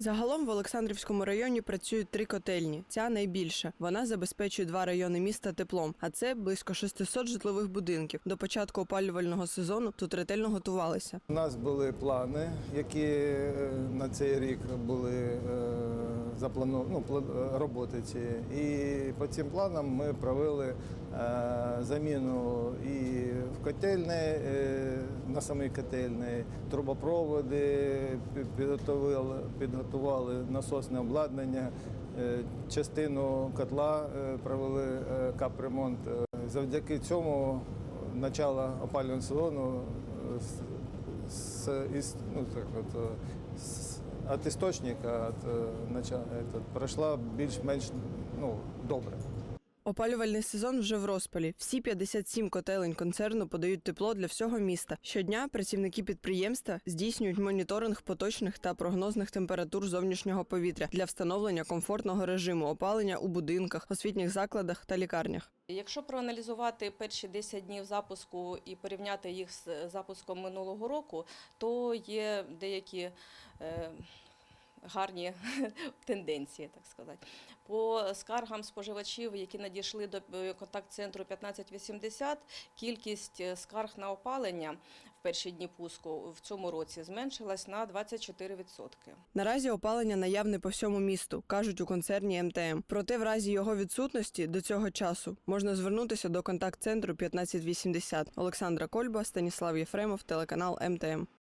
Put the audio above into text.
Загалом в Олександрівському районі працюють три котельні. Ця найбільша. Вона забезпечує два райони міста теплом, а це близько 600 житлових будинків. До початку опалювального сезону тут ретельно готувалися. У нас були плани, які е, на цей рік були заплановані ну, роботи ці. І по цим планам ми провели е, заміну і в котельні, е, на самій котельні, трубопроводи, підготували, підготували насосне обладнання. Е, Частину котла е, провели е, капремонт. Е, Завдяки цьому начало опалювального сезону е, с- с, ну, так от, е, от істочника, от, е, начала, этот, пройшла більш-менш ну, добре. Опалювальний сезон вже в розпалі. Всі 57 котелень концерну подають тепло для всього міста. Щодня працівники підприємства здійснюють моніторинг поточних та прогнозних температур зовнішнього повітря для встановлення комфортного режиму опалення у будинках, освітніх закладах та лікарнях. Якщо проаналізувати перші 10 днів запуску і порівняти їх з запуском минулого року, то є деякі е, гарні тенденції, так сказати. По скаргам споживачів, які надійшли до е, контакт-центру 1580, кількість е, скарг на опалення в перші дні пуску в цьому році зменшилась на 24%. Наразі опалення наявне по всьому місту, кажуть у концерні МТМ. Проте, в разі його відсутності до цього часу можна звернутися до контакт-центру 1580. Олександра Кольба, Станіслав Єфремов, телеканал МТМ.